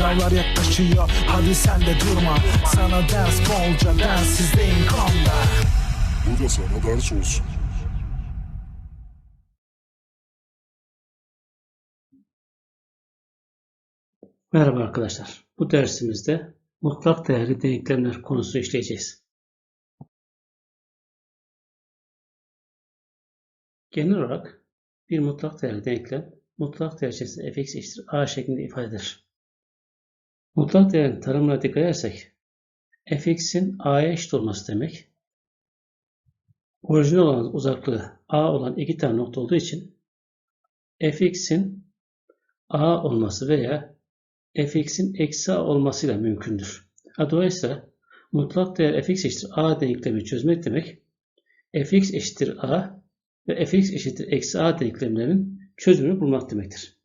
Sınavlar yaklaşıyor hadi sen de durma Sana ders bolca densizliğin konda Bu da sana ders olsun. Merhaba arkadaşlar. Bu dersimizde mutlak değerli denklemler konusu işleyeceğiz. Genel olarak bir mutlak değerli denklem mutlak değer içerisinde fx eşittir a şeklinde ifade edilir. Mutlak değerin tanımına dikkat edersek fx'in a'ya eşit olması demek orijinal olan uzaklığı a olan iki tane nokta olduğu için fx'in a olması veya fx'in eksi a olmasıyla mümkündür. Dolayısıyla mutlak değer fx eşittir a denklemi çözmek demek fx eşittir a ve fx eşittir eksi a denklemlerinin çözümünü bulmak demektir.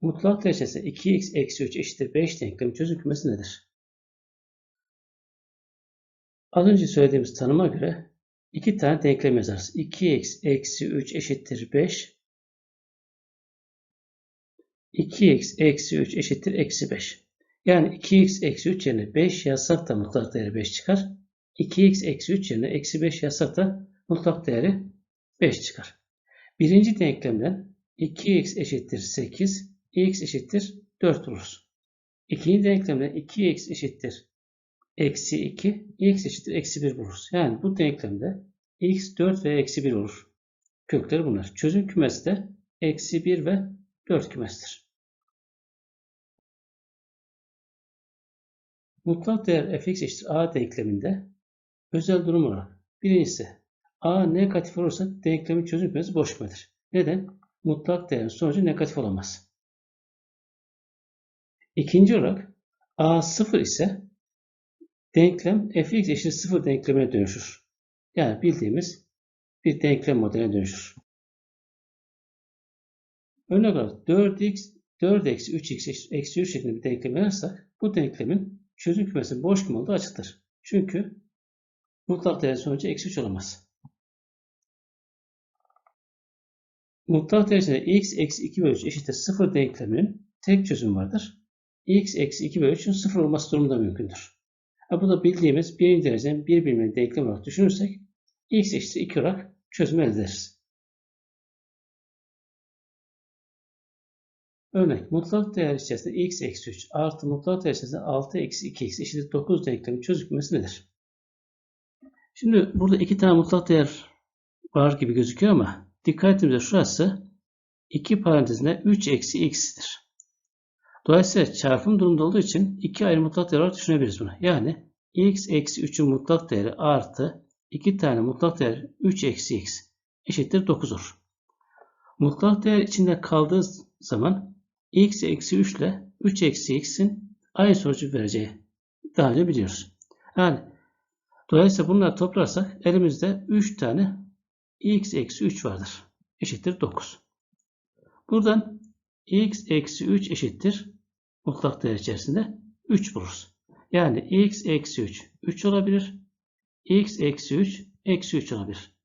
Mutlak içerisinde 2x eksi 3 eşittir 5 denklemi çözüm nedir? Az önce söylediğimiz tanıma göre iki tane denklem yazarız. 2x eksi 3 eşittir 5 2x eksi 3 eşittir eksi 5. Yani 2x eksi 3 yerine 5 yazsak da mutlak değeri 5 çıkar. 2x eksi 3 yerine eksi 5 yazsak da mutlak değeri 5 çıkar. Birinci denklemden 2x eşittir 8, x eşittir 4 buluruz. İkinci denklemden 2x eşittir eksi 2, x eşittir eksi 1 buluruz. Yani bu denklemde x 4 ve eksi 1 olur. Kökleri bunlar. Çözüm kümesi de eksi 1 ve 4 kümesidir. Mutlak değer fx eşittir a denkleminde özel durum olarak birincisi a negatif olursa denklemin çözüm kümesi boş kümedir. Neden? Mutlak değerin sonucu negatif olamaz. İkinci olarak a 0 ise denklem fx eşittir 0 denklemine dönüşür. Yani bildiğimiz bir denklem modeline dönüşür. Örnek olarak 4x 4 eksi 3x eksi 3 şeklinde bir denklem yazarsak bu denklemin çözüm kümesinin boş küme olduğu açıktır. Çünkü mutlak değer sonucu eksi 3 olamaz. Mutlak içinde x eksi 2 bölü 3 eşittir 0 denkleminin tek çözümü vardır. X eksi 2 bölü 3'ün 0 olması durumunda mümkündür. Ha, bu da bildiğimiz birinci dereceden bir birimli denklem olarak düşünürsek x eşittir 2 olarak çözüm elde ederiz. Örnek mutlak değer içerisinde x eksi 3 artı mutlak değer içerisinde 6 eksi 2x eşittir 9 denklemin çözüm kümesi nedir? Şimdi burada iki tane mutlak değer var gibi gözüküyor ama dikkat şurası 2 parantezinde 3 eksi x'tir. Dolayısıyla çarpım durumda olduğu için iki ayrı mutlak değer olarak düşünebiliriz bunu. Yani x eksi 3'ün mutlak değeri artı 2 tane mutlak değer 3 eksi x eşittir 9 olur. Mutlak değer içinde kaldığı zaman x eksi 3 ile 3 eksi x'in aynı sonucu vereceği daha önce biliyoruz. Yani dolayısıyla bunları toplarsak elimizde 3 tane x eksi 3 vardır. Eşittir 9. Buradan x eksi 3 eşittir mutlak değer içerisinde 3 buluruz. Yani x eksi 3 3 olabilir. x eksi 3 eksi 3 olabilir.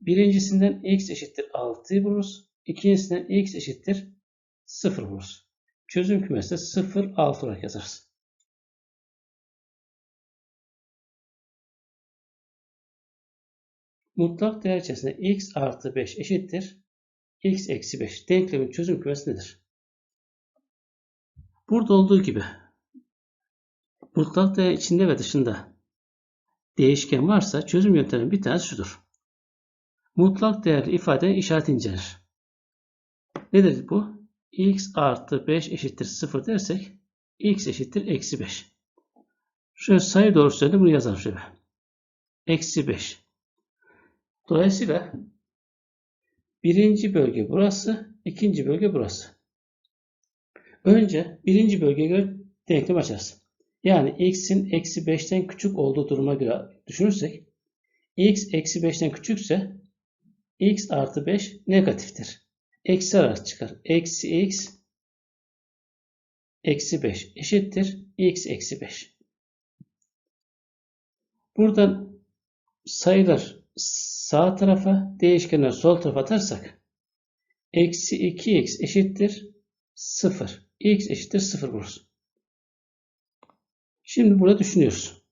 Birincisinden x eşittir 6'yı buluruz. İkincisinden x eşittir 0 buluruz. Çözüm kümesi 0, 6 olarak yazarız. Mutlak değer içerisinde x artı 5 eşittir x eksi 5. Denklemin çözüm kümesi nedir? Burada olduğu gibi mutlak değer içinde ve dışında değişken varsa çözüm yönteminin bir tanesi şudur. Mutlak değerli ifade işaret incelir. Nedir bu? x artı 5 eşittir 0 dersek x eşittir eksi 5. Şöyle sayı doğrusunda bunu yazalım şöyle. Eksi 5. Dolayısıyla birinci bölge burası, ikinci bölge burası. Önce birinci bölgeye göre denklem açarız. Yani x'in eksi 5'ten küçük olduğu duruma göre düşünürsek x eksi 5'ten küçükse x artı 5 negatiftir. Eksi olarak çıkar. Eksi x eksi 5 eşittir. x eksi 5. Buradan sayılar sağ tarafa, değişkenler sol tarafa atarsak Eksi 2x eşittir 0. x eşittir 0 buluruz. Şimdi burada düşünüyoruz.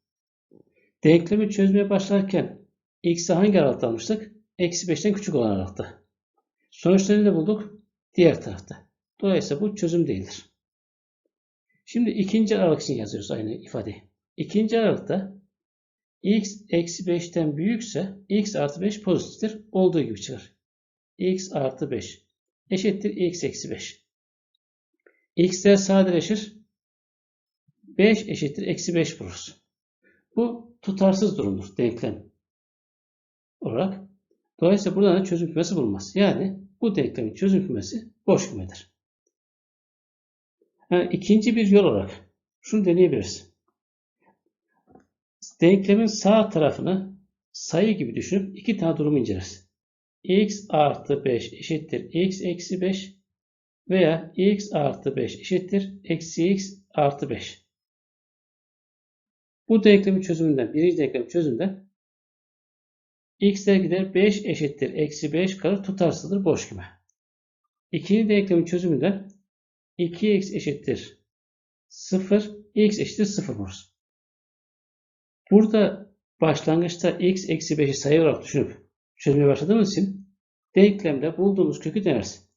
Denklemi çözmeye başlarken x'i hangi aralıkta almıştık? Eksi 5'ten küçük olan aralıkta. Sonuçlarını da bulduk. Diğer tarafta. Dolayısıyla bu çözüm değildir. Şimdi ikinci aralık için yazıyoruz aynı ifadeyi. İkinci aralıkta x eksi 5'ten büyükse x artı 5 pozitiftir. Olduğu gibi çıkar. x artı 5 eşittir x eksi 5. x'ler sadeleşir. 5 eşittir eksi 5 buluruz. Bu tutarsız durumdur denklem olarak. Dolayısıyla buradan da çözüm kümesi bulunmaz. Yani bu denklemin çözüm kümesi boş kümedir. Yani ikinci bir yol olarak şunu deneyebiliriz. Denklemin sağ tarafını sayı gibi düşünüp iki tane durumu inceleriz. x artı 5 eşittir x eksi 5 veya x artı 5 eşittir eksi x artı 5. Bu denklemin çözümünden, birinci denklemin çözümünden x'ler gider 5 eşittir eksi 5 kalır tutarsızdır boş küme. İkinci denklemin çözümünden 2x eşittir 0, x eşittir 0 buluruz. Burada başlangıçta x eksi 5'i sayı olarak düşünüp çözmeye başladığımız için denklemde bulduğumuz kökü deneriz.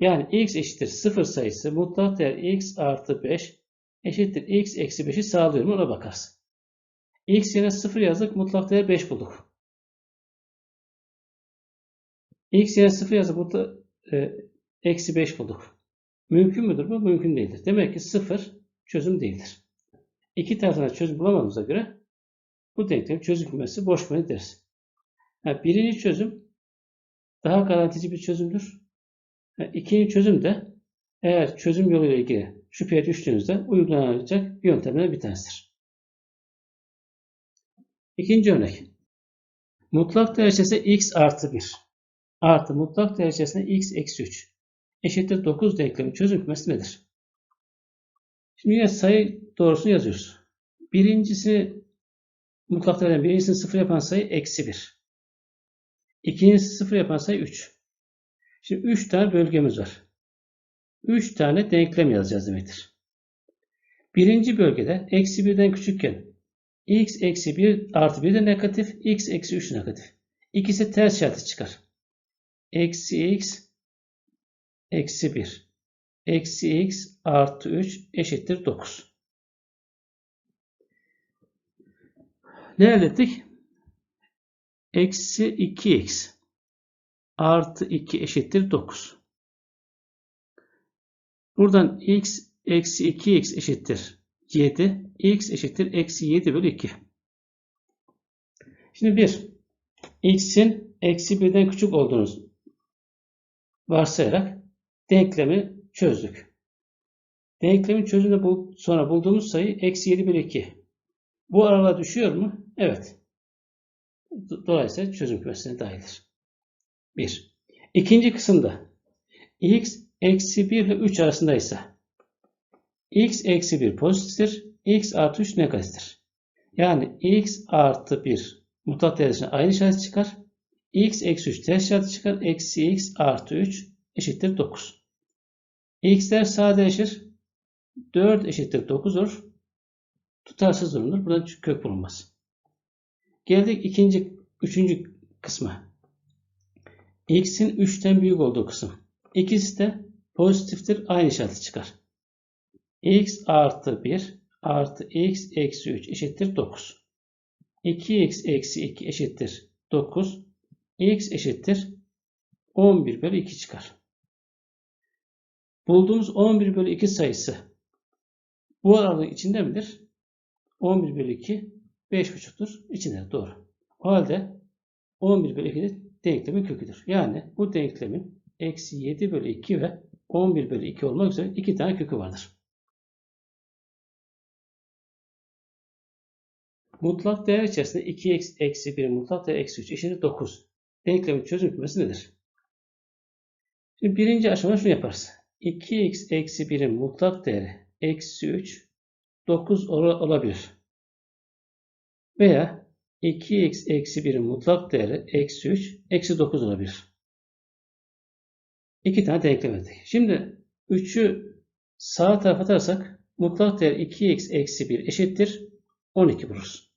Yani x eşittir 0 sayısı mutlak değer x artı 5 eşittir x eksi 5'i sağlıyor mu ona bakarsın. x yerine 0 yazdık mutlak değer 5 bulduk. x yerine 0 yazdık mutlak e, eksi 5 bulduk. Mümkün müdür bu? Mümkün değildir. Demek ki 0 çözüm değildir. İki tarafına çözüm bulamadığımıza göre bu denklem çözüm kümesi boş küme deriz. Yani birinci çözüm daha garantici bir çözümdür. Yani ikinci çözüm de eğer çözüm yoluyla ilgili şüpheye düştüğünüzde uygulanacak yöntemlerden bir tanesidir. İkinci örnek. Mutlak derecesi x artı 1 artı mutlak derecesine x eksi 3 eşittir 9 denklemin çözüm kümesi nedir? Şimdi yine sayı doğrusunu yazıyoruz. Birincisi mutlak değerden birincisini sıfır yapan sayı eksi 1. İkincisi sıfır yapan sayı 3. Şimdi 3 tane bölgemiz var. 3 tane denklem yazacağız demektir. Birinci bölgede eksi 1'den küçükken x eksi 1 artı 1 de negatif, x eksi 3 negatif. İkisi ters işareti çıkar. Eksi x eksi 1 eksi x artı 3 eşittir 9. Ne elde ettik? Eksi 2x artı 2 eşittir 9. Buradan x eksi 2x eşittir 7. x eşittir eksi 7 bölü 2. Şimdi 1. x'in eksi 1'den küçük olduğunu varsayarak denklemi çözdük. Denklemin çözümünde bul sonra bulduğumuz sayı eksi 7 bölü 2. Bu aralığa düşüyor mu? Evet. Dolayısıyla çözüm kümesine dahildir. 1. İkinci kısımda x eksi 1 ile 3 arasındaysa x eksi 1 pozitiftir, x artı 3 negatiftir. Yani x artı 1 mutlak derecesine aynı işaret çıkar. x eksi 3 ters işareti çıkar. Eksi x artı 3 eşittir 9. x'ler sadeleşir. 4 eşittir 9 olur. Tutarsız durumdur. Buradan kök bulunmaz. Geldik ikinci, üçüncü kısma. X'in 3'ten büyük olduğu kısım. İkisi de pozitiftir. Aynı işareti çıkar. x artı 1 artı x eksi 3 eşittir 9. 2x eksi 2 eşittir 9. x eşittir 11 bölü 2 çıkar. Bulduğumuz 11 bölü 2 sayısı bu aralığın içinde midir? 11 bölü 2 5,5'tur. İçinde doğru. O halde 11 bölü 2 de denklemin köküdür. Yani bu denklemin eksi 7 bölü 2 ve 11 bölü 2 olmak üzere iki tane kökü vardır. Mutlak değer içerisinde 2x eksi 1 mutlak değer eksi 3 eşittir 9. Denklemin çözüm kümesi nedir? Şimdi birinci aşamada şunu yaparız. 2x eksi 1'in mutlak değeri eksi 3 9 olabilir. Veya 2x eksi 1'in mutlak değeri eksi 3 eksi 9 olabilir. İki tane denklem verdik. Şimdi 3'ü sağ tarafa atarsak mutlak değer 2x eksi 1 eşittir 12 buluruz.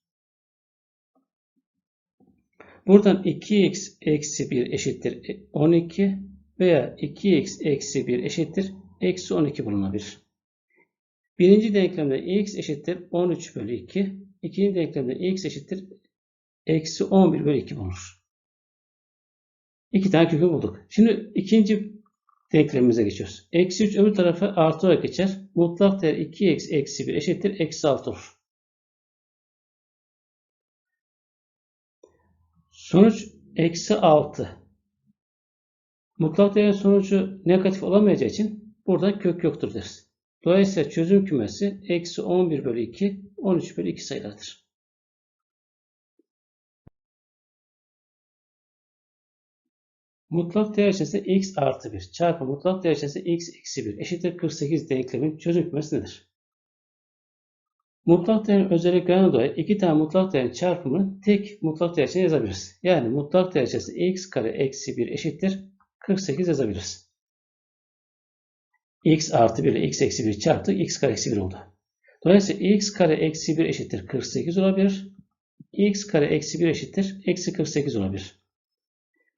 Buradan 2x eksi 1 eşittir 12 veya 2x eksi 1 eşittir eksi 12 bulunabilir. Birinci denklemde x eşittir 13 bölü 2. İkinci denklemde x eşittir eksi 11 bölü 2 bulunur. İki tane kökü bulduk. Şimdi ikinci denklemimize geçiyoruz. Eksi 3 öbür tarafa artı olarak geçer. Mutlak değer 2x eksi 1 eşittir eksi 6 olur. Sonuç eksi 6. Mutlak değerin sonucu negatif olamayacağı için burada kök yoktur deriz. Dolayısıyla çözüm kümesi eksi 11 bölü 2, 13 bölü 2 sayılardır. Mutlak değer içerisinde x artı 1 çarpı mutlak değer içerisinde x eksi 1 eşittir 48 denklemin çözüm kümesi nedir? Mutlak değerin özelliklerine dolayı iki tane mutlak değerin çarpımını tek mutlak değer içine yazabiliriz. Yani mutlak değer içerisinde x kare eksi 1 eşittir 48 yazabiliriz. x artı 1 ile x eksi 1 çarptık. x kare eksi 1 oldu. Dolayısıyla x kare eksi 1 eşittir 48 olabilir. x kare eksi 1 eşittir eksi 48 olabilir.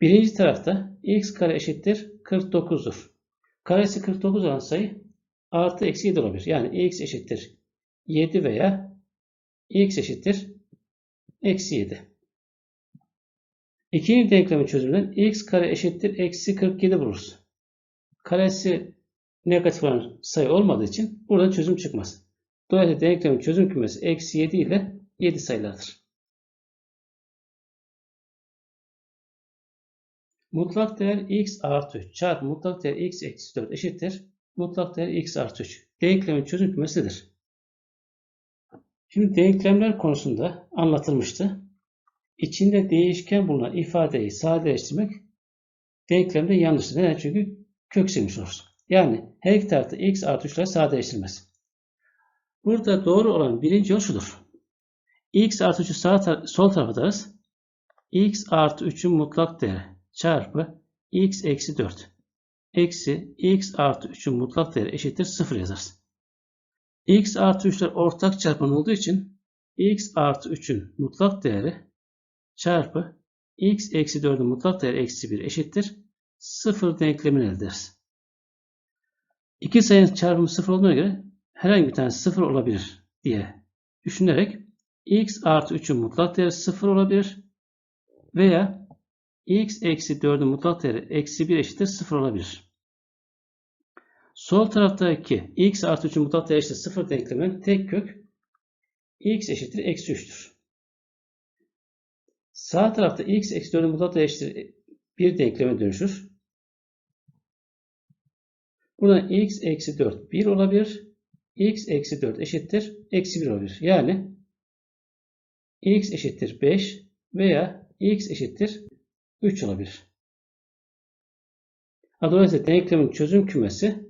Birinci tarafta x kare eşittir 49'dur. Karesi 49 olan sayı artı eksi 7 olabilir. Yani x eşittir 7 veya x eşittir eksi 7. İkinci denklemin çözümünden x kare eşittir eksi 47 buluruz. Karesi negatif olan sayı olmadığı için burada çözüm çıkmaz. Dolayısıyla denklemin çözüm kümesi eksi 7 ile 7 sayılardır. Mutlak değer x artı 3 çarpı mutlak değer x eksi 4 eşittir. Mutlak değer x artı 3. Denklemin çözüm kümesidir. Şimdi denklemler konusunda anlatılmıştı. İçinde değişken bulunan ifadeyi sadeleştirmek denklemde yanlıştır. Neden? Çünkü kök silmiş oluruz. Yani her iki tarafta x artı 3'ler sadeleştirilmez. Burada doğru olan birinci yol şudur. x artı 3'ü sağ tar sol tarafa atarız. x artı 3'ün mutlak değeri çarpı x eksi 4 eksi x artı 3'ün mutlak değeri eşittir 0 yazarız. x artı 3'ler ortak çarpan olduğu için x artı 3'ün mutlak değeri çarpı x eksi 4'ün mutlak değeri eksi 1 eşittir 0 denklemini elde ederiz. İki sayının çarpımı 0 olduğuna göre herhangi bir tanesi 0 olabilir diye düşünerek x artı 3'ün mutlak değeri 0 olabilir veya x eksi 4'ün mutlak değeri eksi 1 eşittir 0 olabilir. Sol taraftaki x artı 3'ün mutlak değeri eşittir 0 denklemin tek kök x eşittir eksi 3'tür. Sağ tarafta x eksi 4'ün mutlak değeri eşittir 1 denkleme dönüşür. Buradan x eksi 4 1 olabilir. x eksi 4 eşittir eksi 1 olabilir. Yani x eşittir 5 veya x eşittir 3 olabilir. Dolayısıyla denklemin çözüm kümesi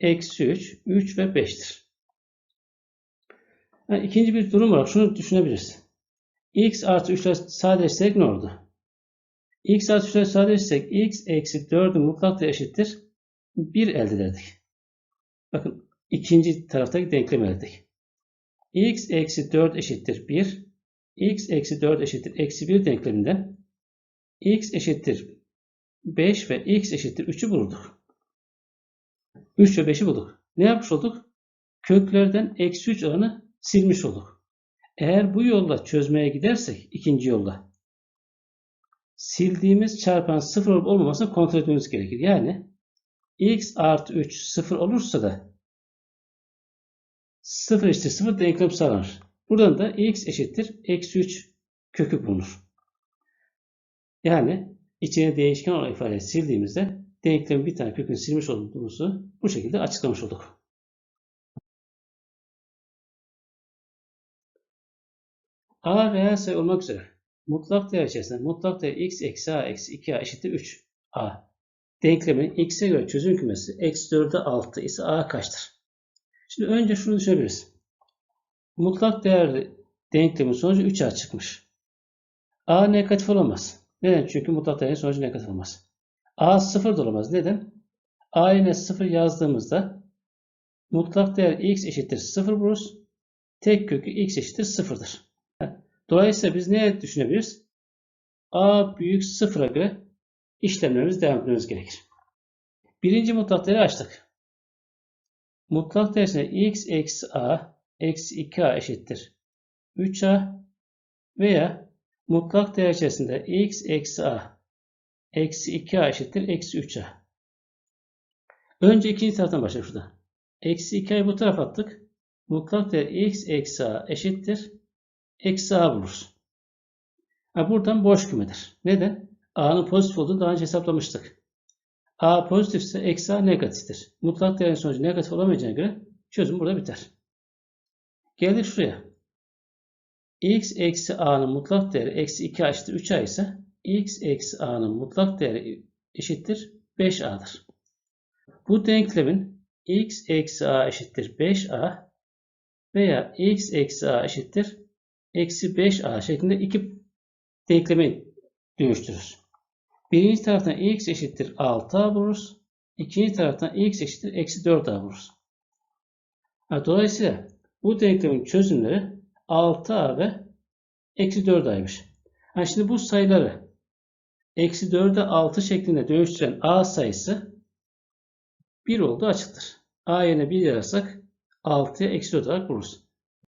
eksi 3, 3 ve 5'tir. Yani ikinci bir durum olarak şunu düşünebiliriz. x artı 3'ler sadeleştirsek ne oldu? x artı 3'ler sadeleştirsek x eksi 4'ün mutlak değeri eşittir 1 elde ederdik. Bakın ikinci taraftaki denklem elde ettik. x eksi 4 eşittir 1. x eksi 4 eşittir eksi 1 denkleminden x eşittir 5 ve x eşittir 3'ü bulduk. 3 ve 5'i bulduk. Ne yapmış olduk? Köklerden eksi 3 olanı silmiş olduk. Eğer bu yolla çözmeye gidersek ikinci yolla sildiğimiz çarpan 0 olup olmamasını kontrol etmemiz gerekir. Yani x artı 3 0 olursa da 0 eşittir 0 denklem sağlanır. Buradan da x eşittir eksi 3 kökü bulunur. Yani içine değişken olan ifadeyi sildiğimizde denklemin bir tane kökünü silmiş olduğumuzu bu şekilde açıklamış olduk. A reel sayı olmak üzere mutlak değer içerisinde mutlak değer x eksi a eksi 2a eşittir 3 a. Denklemin x'e göre çözüm kümesi eksi 4'e 6 ise a kaçtır? Şimdi önce şunu düşünebiliriz. Mutlak değerli denklemin sonucu 3a çıkmış. a negatif olamaz. Neden? Çünkü mutlak değerin sonucu negatif olmaz. A 0 da olamaz. Neden? A yerine 0 yazdığımızda mutlak değer x eşittir 0 buluruz. Tek kökü x eşittir 0'dır. Dolayısıyla biz ne düşünebiliriz? A büyük 0'a göre işlemlerimizi devam etmemiz gerekir. Birinci mutlak değeri açtık. Mutlak değersine x eksi a eksi 2a eşittir 3a veya mutlak değer içerisinde x eksi a eksi 2a eşittir eksi 3a. Önce ikinci taraftan başlayalım şurada. Eksi 2a'yı bu tarafa attık. Mutlak değer x eksi a eşittir eksi a buluruz. Ha, buradan boş kümedir. Neden? a'nın pozitif olduğunu daha önce hesaplamıştık. a pozitifse eksi a negatiftir. Mutlak değerin sonucu negatif olamayacağına göre çözüm burada biter. Geldik şuraya. X eksi a'nın mutlak değeri eksi 2a eşittir 3a ise x eksi a'nın mutlak değeri eşittir 5a'dır. Bu denklemin x eksi a eşittir 5a veya x eksi a eşittir eksi 5a şeklinde iki denklemi dönüştürürüz. Birinci taraftan x eşittir 6a buluruz. İkinci taraftan x eşittir eksi 4a buluruz. Dolayısıyla bu denklemin çözümleri 6a ve eksi 4a'ymış. Ha, şimdi bu sayıları eksi 4'e 6 şeklinde dönüştüren a sayısı 1 olduğu açıktır. a yerine 1 yazarsak 6'ya eksi 4 olarak buluruz.